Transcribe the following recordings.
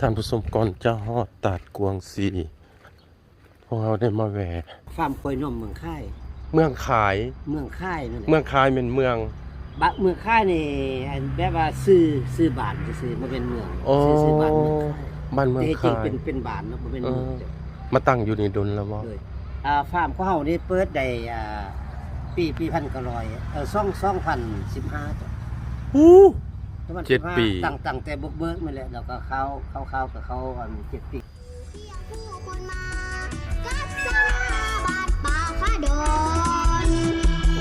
ท่านผู้ชมก่อนจะฮอดตัดกวงสีพวกเราได้มาแหวะฟาร์มคอยนมเมืองค่าย เมืองขาย เมืองค่ายนั่นแหละเมืองขายเป็นเมือง บะเมืองค่ายนี่อันแบบว่าซื้อซื้อบานซื้อๆมาเป็นเมืองโอ้ ซื้อซื้อบานเมืองค่ายบ้านเมืองแต่จริงขาย เป็นเป็นบานเนาะบ่เป็นเมืองเออ มาตั้งอยู่นี่ดนแล้วบ่เลยอ่าฟาร์มของเฮานี่เปิดได้อ่าปีปีพันกร้อยเออซ่องซ่องพันสิบห้าจ้ะอู้ประ มาณเจ็ด15ปี ตั้งตั้งแต่บุกเบิกมาแล้วแล้วก็เข้าเข้าเข้ากับเขาอันเจ็ดปีผู้คนมาจัดสนาบาดป่าฟาดอน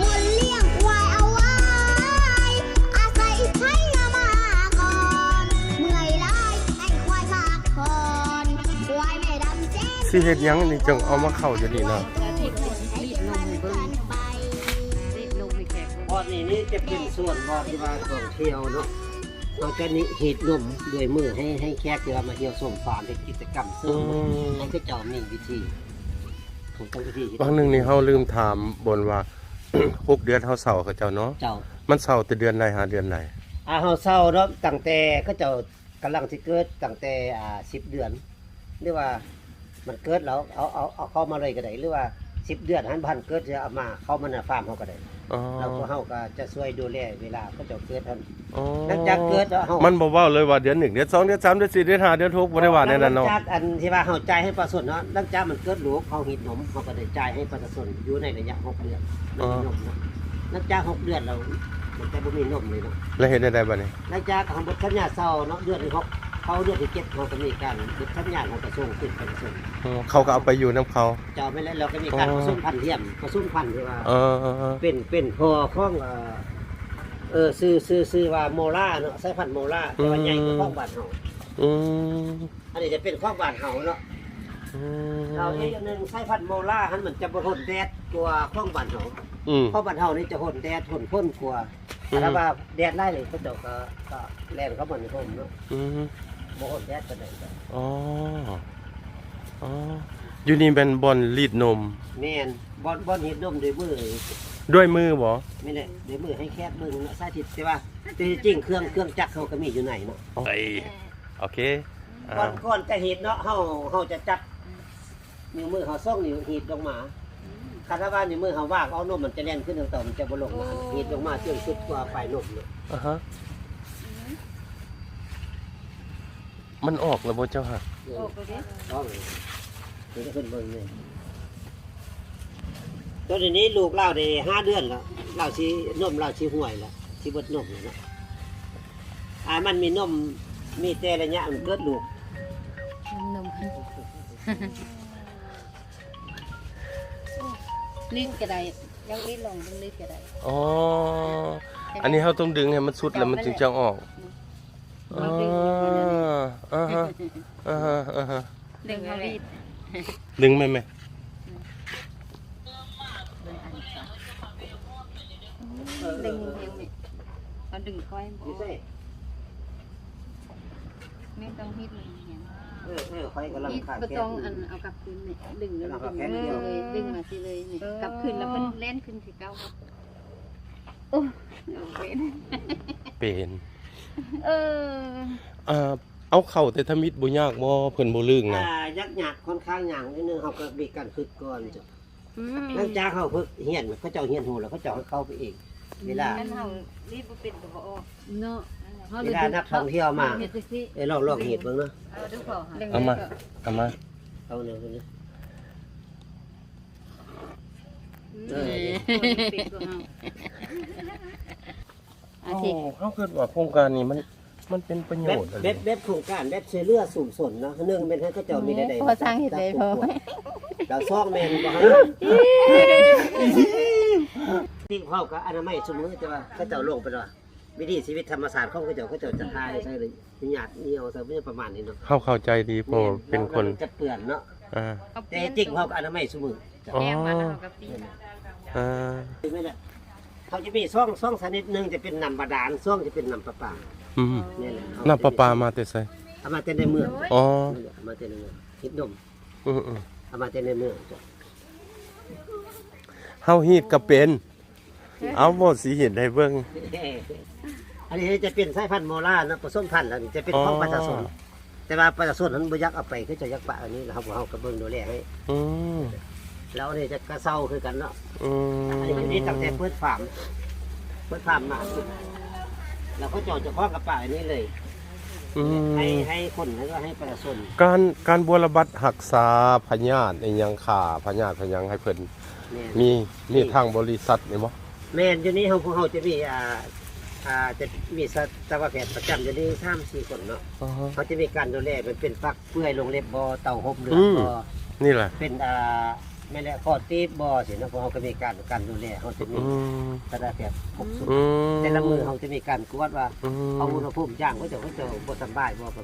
วนเลี้ยงควายเอาไว้อาศัยไทยนามาก่อนเมื่อยล้ายให้ควายพักผ่อนควายแม่ดำเจ๊สิเฮ็ดหยังนี่จังเอามาเข้าอยู่นี่เนาะรีดนมให้เบิ่งรีดนมให้แขกบอดนี่นี่จะเป็นส่วนบอดที่ว่าท่องเที่ยวเนาะ นอกจากนี้หีดนมด้วยมือให้ให้แขกที่ว่ามาเที่ยวชมฟาร์มเป็นกิจกรรมซึ่อืงมให้เขาเจ้ามีวิธีผมต้องวิธีเฮ็ดบางหนึงนี่เฮาลืมถามบนว่าหกเดือนเฮาเศร้าเขาเจ้าเนาะเจ้ามันเศร้าแต่เดือนใดหาเดือนใดอาเฮาเศร้าเนาะตั้งแต่เขาเจ้ากำลังสิเกิดตั้งแต่อ่า10เดือนหรือว่ามันเกิดแล้วเอาเอาเอาเข้ามาเลยก็ได้หรือว่า10เดือนหันพันเกิดจะเอามาเข้ามาในฟาร์มเฮาก็ได้ อ๋อแล้วก็เฮาก็จะช่วยดูแลเวลาเขาเจ้าเกิดทันอ๋อหลังจากเกิดแล้วเฮามัมันบ่เว้าเลยว่าเดือนหนึ่งเดือนสองเดือนสามเดือนสี่เดือนห้าเดือนหกบ่ได้ว่าแน่นอนเนาะหลังจากอันที่ว่าเฮาจ่ายให้ประชาชนเนาะหลังจากมันเกิดลูกเฮาหีดนมเฮาก็ได้จ่ายให้ประชาชนอยู่ในระยะหกเดือนมันมีนมเนาะหลังจากหกเดือนเรามันจะบ่มีนมเลยเนาะ แล้วเฮ็ดได้ได้บัดนี้หลังจากของบทสัญญาเศร้าเนาะเดือนที่หก เขาเดือนที่เจ็ดเขาก็มีการบทสัญญาของกระทรวงขึ้นไปกระทรวงอ๋อเขาก็เอาไปอยู่นํเขาเจ้าไม่แล้วเราก็มีการอ๋อ ผสมพันธุ์เทียมผสมพันธุ์ที่ว่า เออเออเออเป็นเป็นพอของเอ่อเออซื้อซื้อซื้อว่าโมล่าเนาะสายพันธุ์โมล่าแต่ว่าใหญ่กว่าของบ้านเฮาอืมอันนี้จะเป็นของบ้านเฮาเนาะอืเรามอีกอันหนึงสายพันธุ์โมล่าหันมันจะบ่ทนแดดกว่าของบ้านเฮาอืมของบ้านเฮานี่จะทนแดดทนพ่นกว่าอืมถ้าว่าแดดไล่เลยเขาเจ้าก็ก็แล่นเข้ามาในร่มเนาะอืม บ่ทนแดดปานใดจ้ะอ๋อ อ๋อ อยู่นี่เป็นบอนรีดนม แม่นบ่บ่เฮ็ดดมด้วยมือด้วยมือบ่ไม่ได้ด้วยมือให้แคบเบิ่งเนาะสาธิตใช่ป่ะแต่จริงเครื่องเครื่องจักรเขาก็มีอยู่ไหนเนาะเอ้ยโอเคอ่าก่อนก่อนจะเฮ็ดเนาะเฮาเฮาจะจับนิ้วมือเฮาซ่องนิ้วหีดลงมาคาราว่านิ้วมือเฮาว่างเอานมมันจะแล่นขึ้นทางต่อมันจะบ่ลงมาหีดลงมาจนสุดกว่าปลายนมเนาะอ่าฮะ มันออกแล้วบ่เจ้าฮะโอ้ไปดิต้องเลยเดี๋ยวจะขึ้นเบิ่งเลยตอนนี้ลูกเล่าได้ห้าเดือนแล้วเล่าสินมเล่าสิห่วยแล้วสิเบิดนมแล้วเนาะอ่ามันมีนมมีแต่ระยะมันเกิดลูกนมลิ้นก็ได้ยังลิ้นลงต้องลิ้นก็ได้อ๋ออันนี้เฮาต้องดึงให้มันสุดแล้วมันถึงจะออกอ๋อ อ่าฮะอ่าฮะอ่าฮะดึงเขารีดดึงไหมไหมดึงเพียงนี่เขาดึงก้อยอยู่ใส่ไม่ต้องฮิตเลยเนี่ยเออเออไฟกำลังฮิตขาดก็แค่ต้องอันเอากลับคืนเนี่ยดึงแล้วดึงเลยดึงมาสิเลยนี่กลับคืนแล้วมันเล่นขึ้นสิเก้าโอ้เอาเป็นเป็น เอออ่า เอาเข้าแต่ทมิดบ่ยากบ่เพิ่นบ่ลึงนะ อ่ายักหยักค่อนข้างหยังนิดนึงเขาก็มีการฝึกก่อนจ้ะอืมหลังจากเขาฝึกเฮียนเขาเจ้าเฮียนหูแล้วเขาเจ้าให้เข้าไปเองเวลาอันเฮารีบบ่เป็นก็บ่ออกเนาะเวลานักท่องเที่ยวมา เฮ็ดจังซี่เอ้ยลองลองเห็ดเบิ่งเนาะเอาดูพอหเอามา เอามาเอาเนี่ยเอาเนี่ยเออปิดก็เอาอาโอ้ทิเฮาคิดว่าโครงการนี้มัน มันเป็นประโยแบบชน์อะไรแบบแบบโครงการแบบเสือเลือสุ่มสนเนาะหนึ่งเป็นให้เขาเจ้ามีได้ใดพอสร้างเฮ็ดได้พอ เราซอกแมนบ่ฮะที่เขาก็อนามัยสมมือแต่ว่าเขาเจ้าลงไปว่าวิธีชีวิตธรรมศาสตร์ของเขาเจ้าเขาเจ้าจะทายใช่เลยหยาดเหนียวใส่ประมาณนี้เนาะเฮาเข้าใจดีเพราะว่าเป็นคนจะเปื่อนเนาะอ่าแต่จริงเขาก็อนามัยสมมืออ๋อแก้มาแล้วก็ปีอ่าไม่ได้เขาจะมีซ่องซ่องชนิดหนึ่งจะเป็นน้ำบาดาลซ่องจะเป็นน้ำประปา อืมเนี่ยแหละเขน้ำประปามาแต่ไสเอามาแต่ในเมืองอ๋อเอามาแต่ในเมืองคิดนมอืออือเอามาแต่ในเมืองจ้ะเฮาฮีดก็เป็น เอาบ่สิเห็นได้เบิ่ง อันนี้จะเป็นสายพันธุ์โมล่านะผสมพันธุ์แล้วนี่จะเป็นของประชาชนอแต่ว่าประชาชนนั้นบ่อยักเอาไปคือเจะยักปะอันนี้นะครับเฮาก็เบิ่งดูแลให้อืมแล้วนี่จะกระเซาคือกันเนาะ อืมอันนี้อยู่นี่ตั้งแต่เปิดฟาร์มเปิดฟาร์มมา สุดแล้วก็เจอดเฉพาะกระปะอันนี้เลยอืมให้ให้คนแล้วก็ให้ประชาชนการการบัวระบัดรักษาพยาธิอีหยังขาพยาธิพยังให้เพิ่นเนี่ยมีมีทางบริษัทนี่บ่แม่นอยู่นี่เฮาพวกเฮาจะมีอ่าอ่าจะมีสัตวแพทย์ประจำอยู่นี่3 4คนเนาะอ๋อฮะเขาจะมีการดูแลมันเป็นฟักเปื่อยลงเล็บบ่เต่าหบเลืออืดมบ่นี่แหละ เป็นอ่า แม่นแหละข้อตีบบ่สิเนาะพวกเฮาก็มีการการดูแลเฮาจะมีอืมสัตวแพทย์ครบสุดอืมแต่ละมือเฮาจะมีการกวดว่าอืมเอาอุณหภูมิย่างเขาเจะเขาเจะบ่สำบายบ่ก็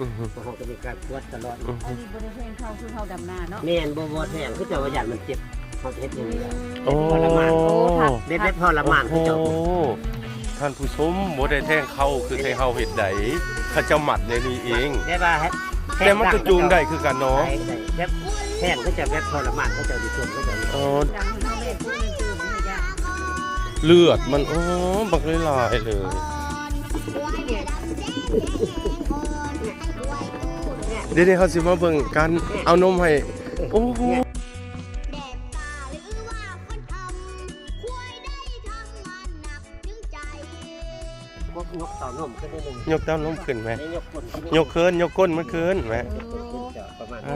อืมพวกเขาก็มีการกวดตลอดอืมอันนี้บริเวณเขาคือเขาดำนาเนาะแม่นบ่บ่แท้งเขาเจะว่าย่านมันเจ็บเขาเฮ็ดอย่างนี้แล้วโอ้ทรมานโอ้ทักเด็ดเด็ดทรมานเขาโอ้เจ้าโหท่านผู้ชมบ่ได้แท่งเข้าคือให้เฮาเฮ็ดได้เขาเจ้าหมัดในนี้เองได้ว่าแฮะแต่มันก็จูงได้คือกันเนาะได้ได้ แบบแห้งเขาเจะแบบทรมานเขาเจะดีส่วนเขาเจะอ๋อดังเขาเล่นพูดตื่นๆให้ยากเลือดมันอ๋อบักหลายๆเลยเดี๋ยวๆเขาสิมาเบิ่งการเอานมให้โอ้โหแดดตาหรือว่าคนทำควายได้ทำงานหนักถึงใจพวกนกเต่านมขึ้นได้หนึ่งยกเต้านมขึ้นไหมนี่ยกคนขึ้นยกเคินยกก้นมันขึ้นไหมยกคนขึ้นจะประมาณอ้านี้ว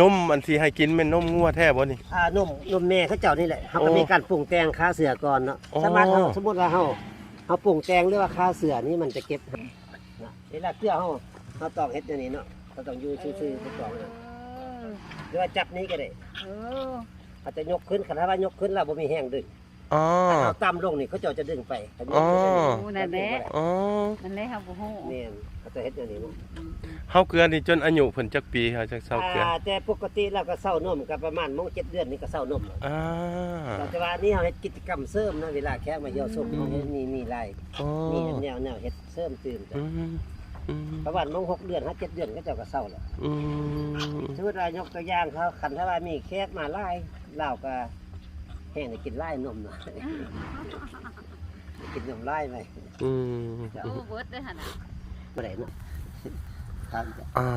นมอันที่ให้กินเป็นนมงัวแท้บ่นี่ อ่านมนมแม่เขาเจ้านี่แหละเขาก็โอ้มีการปรุงแต่งค่าเสือก่อนเนาะอ๋อสามารถเฮาสมมุติว่าเฮาเฮาปรุงแต่งหรือว่าค่าเสือนี่มันจะเก็บนะเวลาเกลือเฮาเฮาต้องเฮ็ดอย่างนี้เนาะเราต้องอยู่ซื่อๆไปก่อนนะหรือว่าจับนี้ก็ได้เออ อาจจะยกขึ้นคันถ้าว่ายกขึ้นแล้วบ่มีแห้งดึง อ๋อ ถ้าเอาต่ำลงนี่เขาเจ้าจะดึงไปคันยกอ๋อขึ้นนั่นแหละ อ๋อนั่นแหละเขาก็ฮู้นี่เขาจะเฮ็ดอย่างนี้เนาะเฮาเกลือนี่จนอายุเพิ่นจักปีเฮาจักเซาเกลืออ่าแต่ปกติเราก็เศร้านมก็ประมาณมง7เดือนนี่ก็เศร้านมแล้วอ่าแต่ว่านี่เฮาเฮ็ดกิจกรรมเสริมนะเวลาแขกมาเยี่ยวชมเฮาเฮ็ดมีมีหลายอ๋อมีแนวแนวเฮ็ดเสริมตื่นจ้ะอืมอืมประมาณมงหกเดือนห้าเจ็ดเดือนก็เจ้าก็เศร้าแล้วอืมสมมติว่ายกตัวอย่างเขาคันถ้าว่ามีแขกมาไล่เหล้าก็แห้งได้กินไล่นมหน่อยกินนมไล่ไปอืมโอ้เบิดได้หั่นน่ะบ่ได้เนาะครับจ้ะอ่า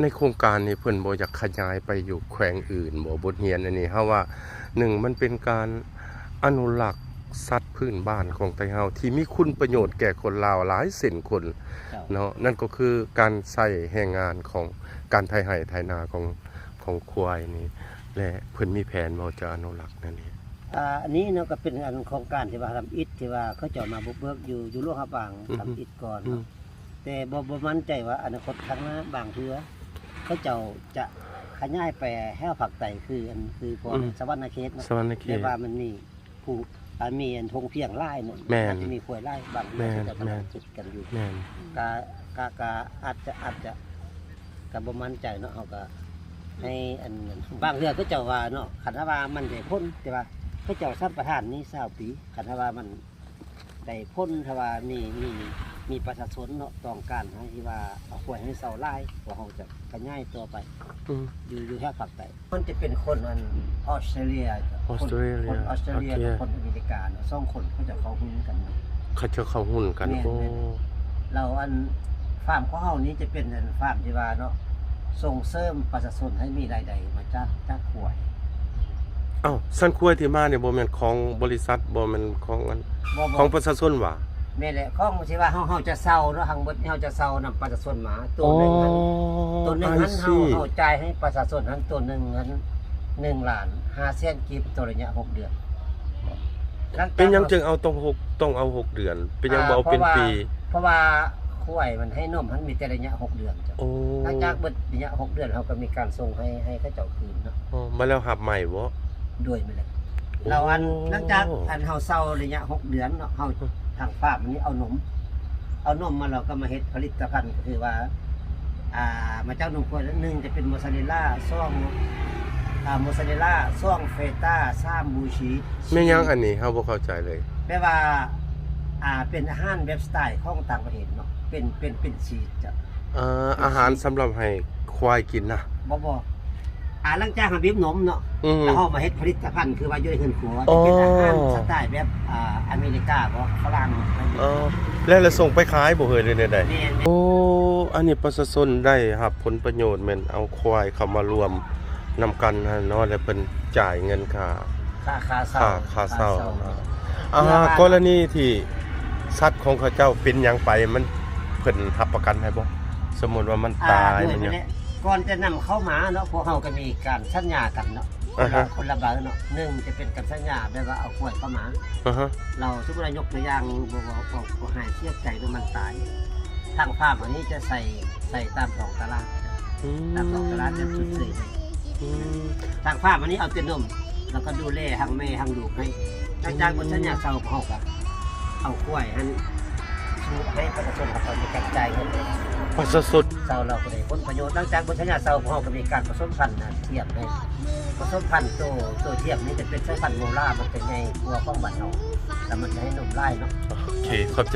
ในโครงการนี้เพิ่นบ่อยากขยายไปอยู่แขวงอื่นบ่บทเรียนอันนี้เฮาว่าหนึ่งมันเป็นการอนุรักษ์สัตว์พื้นบ้านของไทยเฮาที่มีคุณประโยชน์แก่คนลาวหลายเส้นคนเจ้าเนาะนั่นก็คือการใส่แรงงานของการไทยไห่ไทยนาของของควายนี่ และเพิ่นมีแผนบ่จะอนุรักษ์นั่นนี่อ่าอันนี้เนาะก็เป็นอันโครงการที่ว่าทำอิฐที่ว่าเขาเจ้ามาบุกเบิกอยู่อยู่โลกฮับบางทำอิฐก่อนอืมเนาะแต่บ่บ่มั่นใจว่าอนาคตข้างหน้าบางเทื่อเขาเจ้าจะขยายไปแห้วผักไตคืออันคือพวกสวรรณเขตเนาะ สวรรณเขแต่ต ว่ามันมีผู้อ่ามีอันทงเพียงไล่เนี่ยแม่นอาจจะมีควยไล่บางแม่นที่จะกำแม่ลังนจุดกันอยู่แม่นกากากาอาจจะอาจจะกับ่มั่นใจเนาะเอาก็ ให้อันนั้นบางเรื่องก็เจ้าว่าเนาะขันธว่ามันได้พ้นแต่ว่าเขาเจ้าสัมประทานนี่เศร้าปีขันธว่ามันได้พ้นทว่ามีมีมีประชาชนเนาะต้องการให้ที่ว่าเอาควยให้เศร้าไล่ว่าเขาจะขยายตัวไปอืม อยู่อยู่แค่ฝักไตมันจะเป็นคนอันออสเตรเลียออสเตรเลียคนออสเตรเลียโอเค กับคนอเมริกาเนาะสองคนเขาจะเข้าหุ้นกันเนาะเขาจะเข้าหุ้นกันแม่นโอ้แม่นเราอันฟาร์มของเฮานี้จะเป็นอันฟาร์มที่ว่าเนาะ ส่งเสริมประชาชนให้มีรายได้มาจากจากขวายเอ้าสันควายที่มาเนี่ยบ่แม่นของบริษัทบ่แม่นของอันบ่ของปบ่ระชาชนหว่าแม่นแหละของที่ว่าเฮาเฮาจะเซาเนาะทางเบิดเฮาจะเซานำประชาชนมาตัวหนึงนั้นตัวหนึงนั้นเฮาเฮาจ่ายให้ประชาชนนั้นตัวหนึงนั้น1ล้าน5แสนกีบตัวระยะ6เดือนหลัจากเป็นหยังจึงเอาต้องหกต้องเอาหกเดือน เป็นหยังบ่เอาเป็นปี เพราะว่า ควายมันให้นมมันมีแต่ระยะ6เดือนจ้ะโอ้หลังจากเบิดระยะ6เดือนเฮาก็มีการส่งให้ให้เขาเจ้าคืนเนาะอ๋อมาแล้วหับใหม่บ่ ด้วยไปเลยเราอันหลังจากอันเฮาเศร้าระยะ6เดือนเนาะเฮาทางฟาร์มนี้เอานม เอานมมาเราก็มาเฮ็ดผลิตภัณฑ์ก็คือว่า อ่ามาจากนมควายแล้วหนึ่งจะเป็นโมซาเรลล่าซ่องอ่าโมซาเรลล่าซ่องเฟต้าซ่ามบูชีแม่นยังอันนี้เฮาบ่เข้าใจเลย แปลว่า อ่าเป็นอาหารแบบสไตล์ของต่างประเทศเนาะ เป็นเป็นเป็นชีสจ้ะอ่าอาหารสำหรับให้ควายกินนะ บ่บ่อ่าหลังจากหาบีบนมเนาะอืม แล้วเฮามาเฮ็ดผลิตภัณฑ์คือว่าอยู่ในเฮือนครัวอ๋อเป็นอาหารสไตล์แบบอ่าอเมริกาบ่ฝรั่งเออแล้วเราส่งไปขายบ่เฮยได้ได้แม่นโอ้ อันนี้ประชาชนได้รับผลประโยชน์แม่นเอาควายเข้ามารวมนำกันฮะเนาะแล้วเพิ่นจ่ายเงินค่า ค่าค่าเช่าค่าค่าเช่าอ่ากรณีที่สัตว์ของเขาเจ้าเป็นหยังไปมัน เพิ่นรับประกันให้บ่สมมุติว่ามันอ่าตายด้วยมันหยังนี่แหละก่อนจะนำเข้ามาเนาะพวกเฮาก็มีการสัญญากันเนาะคนอ่าละฮะ คนละเบอร์เนาะหนึ่งจะเป็นการสัญญาแบบว่าเอากล้วยเข้ามาอ่าฮะเราสมมติเรายกตัวอย่างบอกว่าบอกว่าหายเทียบใจแล้วมันตายทางภาพอันนี้จะใส่ใส่ตามสองตารางอืมตามสองตารางจะชุดเสยให้อืมทางภาพอันนี้เอาแต่นมแล้วก็ดูแลทางแม่ทางลูกให้หลังจากบนสัญญาเศร้าเขาก็เอากล้วยให้ ชูให้ประชาชนเขาไปกระจายเงินประชาชนเศร้าเราก็ได้ผลประโยชน์หลังจากบนสัญญาเศร้าเขาก็มีการผสมพันธุ์นะเทียบให้ผสมพันธุ์ตัวตัวเทียบนี่จะเป็นสายพันธุ์โมล่ามันเป็นไงกลัวข้องบัตรเนาะแล้วมันจะให้นมไล่เนาะโอเค ขอบใจ